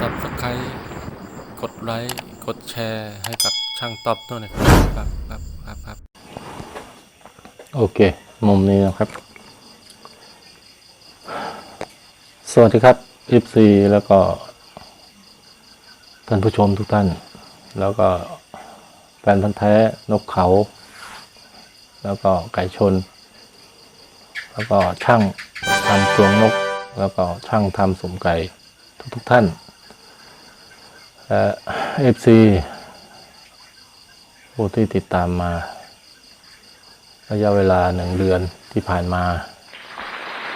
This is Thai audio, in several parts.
Subscribe กดไลค์ กดแชร์ให้กับช่างตอบด้วยนะครับครับครับครับโอเค มุมนี้นะครับ สวัสดีครับ FC แล้วก็ ท่านผู้ชมทุกท่าน แล้วก็แฟนพันธ์แท้นกเขา แล้วก็ไก่ชน แล้วก็ช่างทำกรงนก แล้วก็ช่างทำสมไก่ทุกทุกท่าน และ FC ผู้ที่ติดตามมา ระยะเวลาหนึ่งเดือนที่ผ่านมา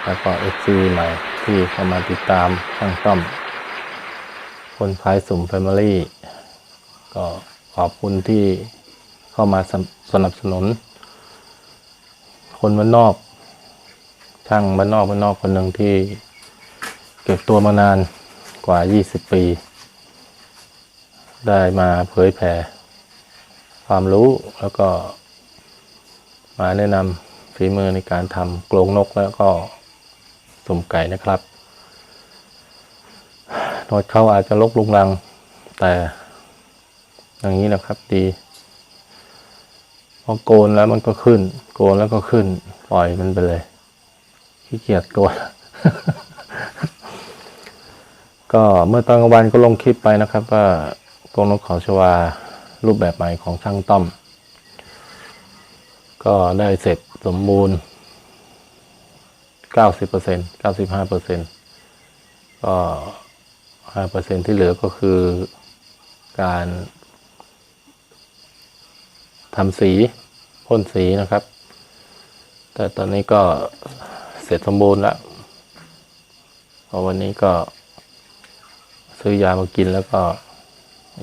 แล้วก็ FC ใหม่ที่เข้ามาติดตามช่างต้อม คนขายสุ่ม Family ก็ขอบคุณที่เข้ามาสนสนับสนุน คนบ้านนอก ช่างบ้านนอกบ้านนอกคนหนึ่งที่เก็บตัวมานานกว่า 20 ปี ได้มาเผยแผ่ความรู้แล้วก็ มาแนะนำฝีมือในการทำกรงนกแล้วก็สุ่มไก่นะครับนดเขาอาจจะลกลุงรัง แต่ อย่างนี้นะครับดีพอโกนแล้วมันก็ขึ้น โกนแล้วก็ขึ้น ปล่อยมันไปเลยขี้เกียจโกน ก็เมื่อตอนกลางวันก็ลงคลิปไปนะครับว่า กรงนกเขาชวารูปแบบใหม่ของช่างต้อม ก็ได้เสร็จสมบูรณ์เก้าสิบเปอร์เซ็นเก้าสิบห้าเปอร์เซ็นก็ห้าเปอร์เซ็นที่เหลือก็คือการทำสีพ่นสีนะครับ แต่ตอนนี้ก็เสร็จสมบูรณ์แล้วพอวันนี้ก็ซื้อยามากินแล้วก็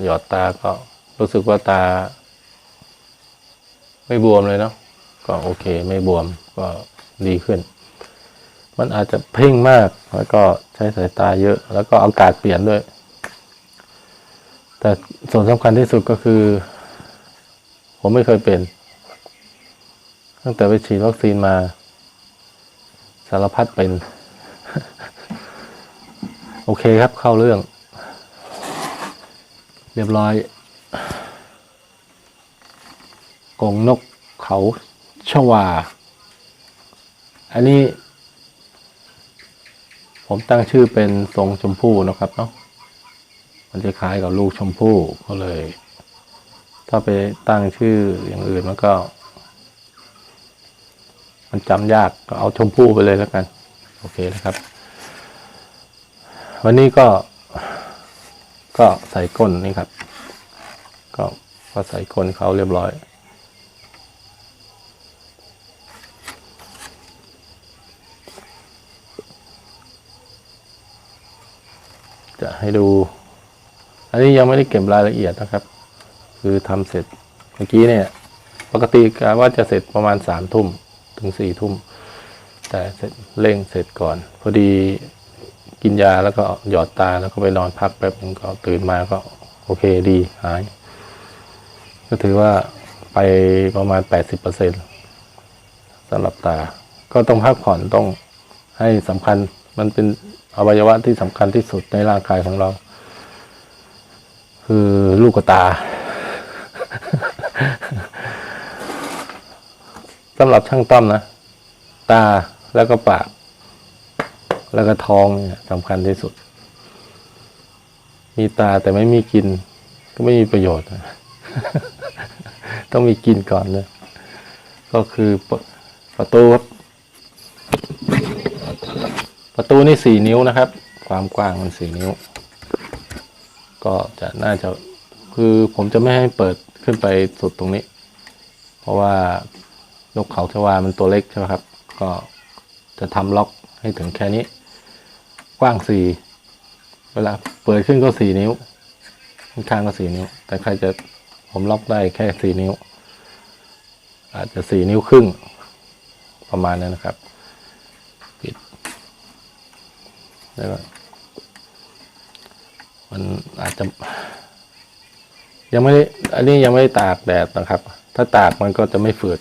หยอดตาก็รู้สึกว่าตา ไม่บวมเลยเนาะก็โอเค ไม่บวมก็ดีขึ้น มันอาจจะเพ่งมากแล้วก็ใช้สายตาเยอะ แล้วก็อากาศเปลี่ยนด้วย แต่ส่วนสำคัญที่สุดก็คือ ผมไม่เคยเป็น ตั้งแต่ไปฉีดวัคซีนมา สารพัดเป็น โอเคครับเข้าเรื่อง เรียบร้อยกงนกเขาชวา อันนี้ ผมตั้งชื่อเป็นทรงชมพู่นะครับเนาะมันจะคล้ายกับลูกชมพู่ก็เลย ถ้าไปตั้งชื่ออย่างอื่นมันก็ มันจำยากก็เอาชมพู่ไปเลยแล้วกัน โอเคนะครับ วันนี้ก็ ก็ใส่ก้นนี่ครับ ก็ก็ใส่ก้นเขาเรียบร้อย จะให้ดู อันนี้ยังไม่ได้เก็บรายละเอียดนะครับ คือทำเสร็จเมื่อกี้เนี่ย ปกติกะว่าจะเสร็จประมาณสามทุ่มถึงสี่ทุ่ม แต่เสร็จเร่งเสร็จก่อน พอดี กินยาแล้วก็หยอดตาแล้วก็ไปนอนพักแป๊บนึงก็ตื่นมาก็โอเคดีหาย ก็ถือว่าไปประมาณแปดสิบเปอร์เซ็นสำหรับตา ก็ต้องพักผ่อนต้องให้สำคัญมันเป็นอวัยวะที่สำคัญที่สุดในร่างกายของเรา คือลูกตาสำหรับช่างต้อมนะ ตาแล้วก็ปาก แล้วก็ท้องเนี่ยสำคัญที่สุด มีตาแต่ไม่มีกิน ก็ไม่มีประโยชน์ ต้องมีกินก่อนเลยก็คือประประตูครับ ประตูนี่สี่นิ้วนะครับ ความกว้างมันสี่นิ้ว ก็จะน่าจะคือผมจะไม่ให้เปิดขึ้นไปสุดตรงนี้ เพราะว่านกเขาชวามันตัวเล็กใช่ไหมครับ ก็จะทำล็อกให้ถึงแค่นี้ ว้างสี่เวลาเปิดขึ้นก็สี่นิ้ว ข้างก็สี่นิ้ว แต่ใครจะผมล็อกได้แค่สี่นิ้ว อาจจะสี่นิ้วครึ่งประมาณนั้นนะครับ ปิด แล้วก็มันอาจจะ ยังไม่อันนี้ยังไม่ตากแดดนะครับ ถ้าตากมันก็จะไม่ฝืด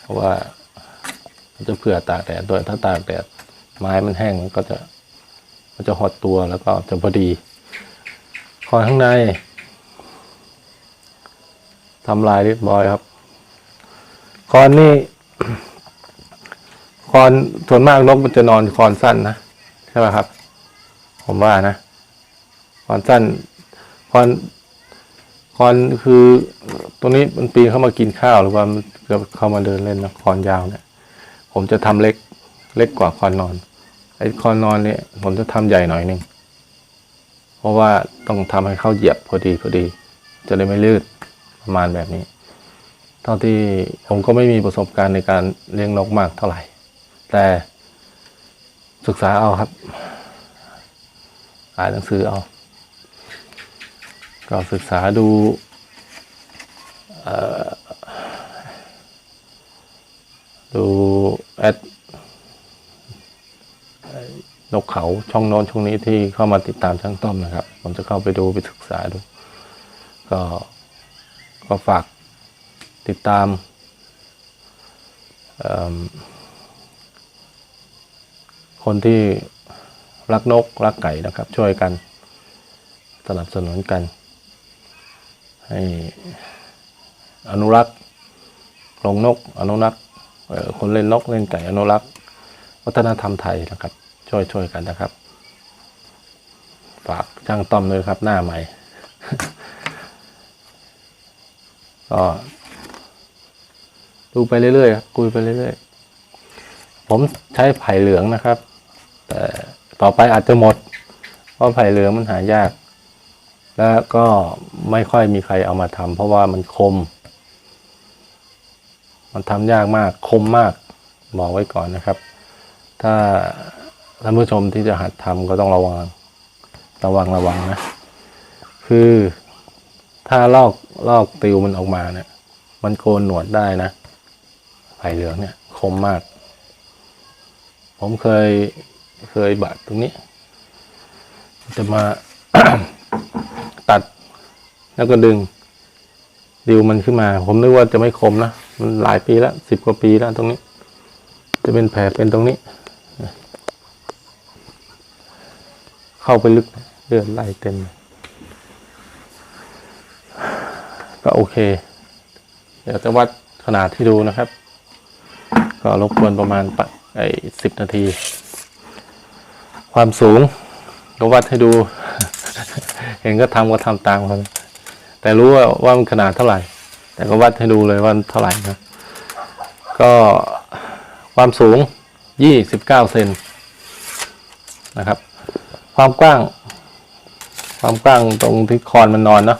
เพราะว่ามันจะเผื่อตากแดดด้วยถ้าตากแดดไม้มันแห้งมันก็จะ มันจะหดตัวแล้วก็จะพอดีคอนข้างในทำลายเรียบร้อยครับ คอนนี่คอนส่วนมากนกมันจะนอนคอนสั้นนะใช่ไหมครับ ผมว่านะคอนสั้นคอนคอนคือตรงนี้มันปีนเข้ามากินข้าวหรือว่ามันเข้ามาเดินเล่นนะคอนยาวเนี่ยผมจะทำเล็กเล็กกว่าคอนนอน ไอ้คอนนอนเนี่ยผมจะทำใหญ่หน่อยหนึ่งเพราะว่าต้องทำให้เข้าเหยียบพอดีพอดี จะได้ไม่ลืดประมาณแบบนี้เท่าที่ผมก็ไม่มีประสบการณ์ในการเลี้ยงนกมากเท่าไหร่ แต่ศึกษาเอาครับ อ่านหนังสือเอา ก็ศึกษาดูดูแอดเอ่อ นกเขาช่องโน้นช่องนี้ที่เข้ามาติดตามช่างต้อมนะครับ ผมจะเข้าไปดูไปศึกษาดู ก็ก็ฝากติดตามคนที่รักนกรักไก่นะครับ ช่วยกัน สนับสนุนกัน ให้อนุรักษ์ลงนก อนุรักษ์คนเล่นนกเล่นไก่อนุรักษ์ วัฒนธรรมไทยนะครับ ช่วยช่วยกันนะครับ ฝากช่างต้อมเลยครับหน้าใหม่ ก็ดูไปเรื่อยๆครับคุยไปเรื่อยๆ ผมใช้ไผ่เหลืองนะครับ แต่ต่อไปอาจจะหมด เพราะไผ่เหลืองมันหายาก แล้วก็ไม่ค่อยมีใครเอามาทำเพราะว่ามันคม มันทำยากมากคมมากบอกไว้ก่อนนะครับ ถ้า ท่านผู้ชมที่จะหัดทำก็ต้องระวัง ระวังระวังนะ คือถ้าลอกลอกติวมันออกมาเนี่ย มันโกนหนวดได้นะไผ่เหลืองเนี่ย คมมาก ผมเคยเคยบาดตรงนี้ จะมาตัดแล้วก็ดึง ดิวมันขึ้นมา ผมนึกว่าจะไม่คมนะ มันหลายปีแล้วสิบกว่าปีแล้วตรงนี้ จะเป็นแผลเป็นตรงนี้ เข้าไปลึกเลือดไหลเต็ม ก็โอเค เดี๋ยวจะวัดขนาดที่ดูนะครับ ก็รบกวนประมาณปไอ้สิบนาที ความสูง ก็วัดให้ดู เห็นก็ทำก็ทำตามกันแต่รู้ว่าว่ามันขนาดเท่าไหร่ แต่ก็วัดให้ดูเลยว่าเท่าไหร่นะก็ความสูงยี่สิบเก้าเซนนะครับ ความกว้าง ความกว้างตรงที่คอนมันนอนเนาะ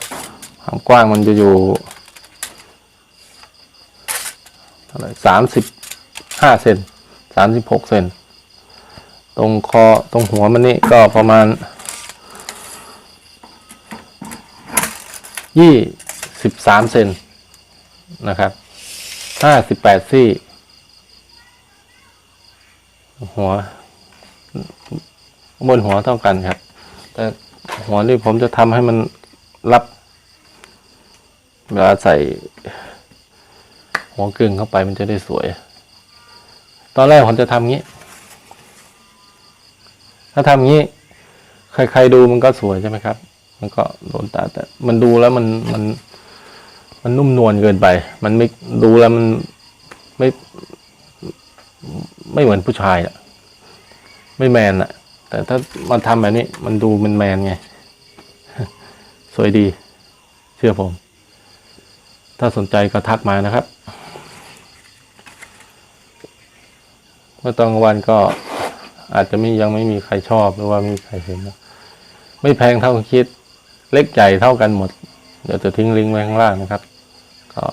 ความกว้างมันจะอยู่เท่าไหร่สามสิบห้าเซนสามสิบหกเซนตรงคอตรงหัวมันนี่ก็ประมาณยี่สิบสามเซนนะครับห้าสิบแปดซี่ หัว บนหัวเท่ากันครับ แต่หัวนี่ผมจะทำให้มันรับ เวลาใส่หัวกึ่งเข้าไปมันจะได้สวย ตอนแรกผมจะทำงี้ ถ้าทำงี้ ใครๆดูมันก็สวยใช่ไหมครับ มันก็โดนตาแต่ มันดูแล้วมันมัน มันนุ่มนวลเกินไป มันไม่ดูแล้วมันไม่ ไม่เหมือนผู้ชายอะไม่แมนอะ แต่ถ้ามาทำแบบนี้ มันดูมันแมนไง สวยดี เชื่อผม ถ้าสนใจก็ทักมานะครับ เมื่อตอนกลางวันก็อาจจะไม่ยังไม่มีใครชอบหรือว่ามีใครเห็นนะไม่แพงเท่าคิด เล็กใหญ่เท่ากันหมด เดี๋ยวจะทิ้งลิงก์ไว้ข้างล่างนะครับ ก็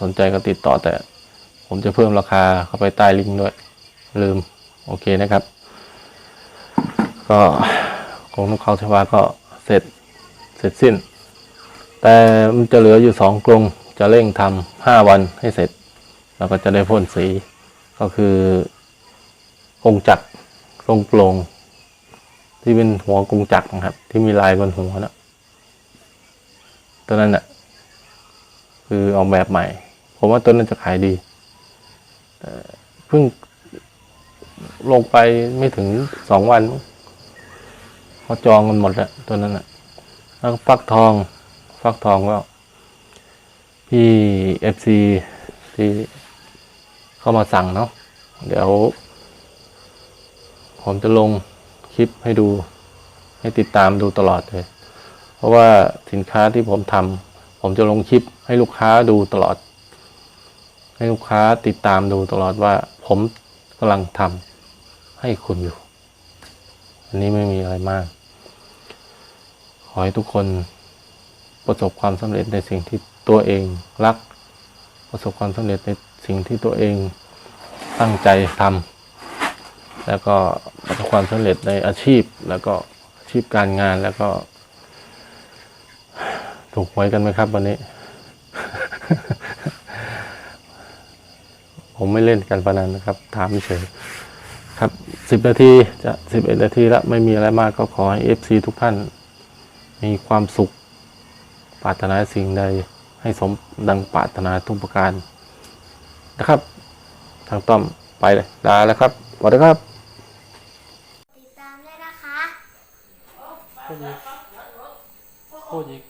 สนใจก็ติดต่อแต่ ผมจะเพิ่มราคาเข้าไปใต้ลิงก์ด้วย ลืม โอเคนะครับ ก็ของนกเขาเทวาก็เสร็จเสร็จสิ้น แต่มันจะเหลืออยู่สองกรงจะเร่งทำห้าวันให้เสร็จ แล้วก็จะได้พ่นสีก็คือกรงจักรทรงโปร่งที่เป็นหัวกรงจักรนะครับ ที่มีลายบนหัวนะตัวนั้นน่ะคือออกแบบใหม่ ผมว่าตัวนั้นจะขายดีเพิ่งลงไปไม่ถึงสองวัน เขาจองกันหมดแล้วตัวนั้นน่ะ แล้วฟักทอง ฟักทองก็พี่เอฟซีที่เข้ามาสั่งเนาะเดี๋ยว ผมจะลงคลิปให้ดู ให้ติดตามดูตลอดเลย เพราะว่าสินค้าที่ผมทำผมจะลงคลิปให้ลูกค้าดูตลอด ให้ลูกค้าติดตามดูตลอดว่า ผมกำลังทำให้คุณอยู่ อันนี้ไม่มีอะไรมาก ขอให้ทุกคนประสบความสำเร็จในสิ่งที่ตัวเองรัก ประสบความสำเร็จในสิ่งที่ตัวเองตั้งใจทำแล้วก็ประสบความสำเร็จในอาชีพ แล้วก็อาชีพการงานแล้วก็ ถูกหวยกันไหมครับวันนี้ ผมไม่เล่นการพนันนะครับ ถามเฉยครับสิบนาทีจะสิบเอ็ดนาทีแล้วไม่มีอะไรมากก็ขอให้เอฟซีทุกท่าน มีความสุข ปรารถนาสิ่งใดให้สมดังปรารถนาทุกประการนะครับ ทางต้อมไปเลยลาแล้วครับสวัสดีครับ ติดตามด้วยนะคะ พูดอีกพูดอีก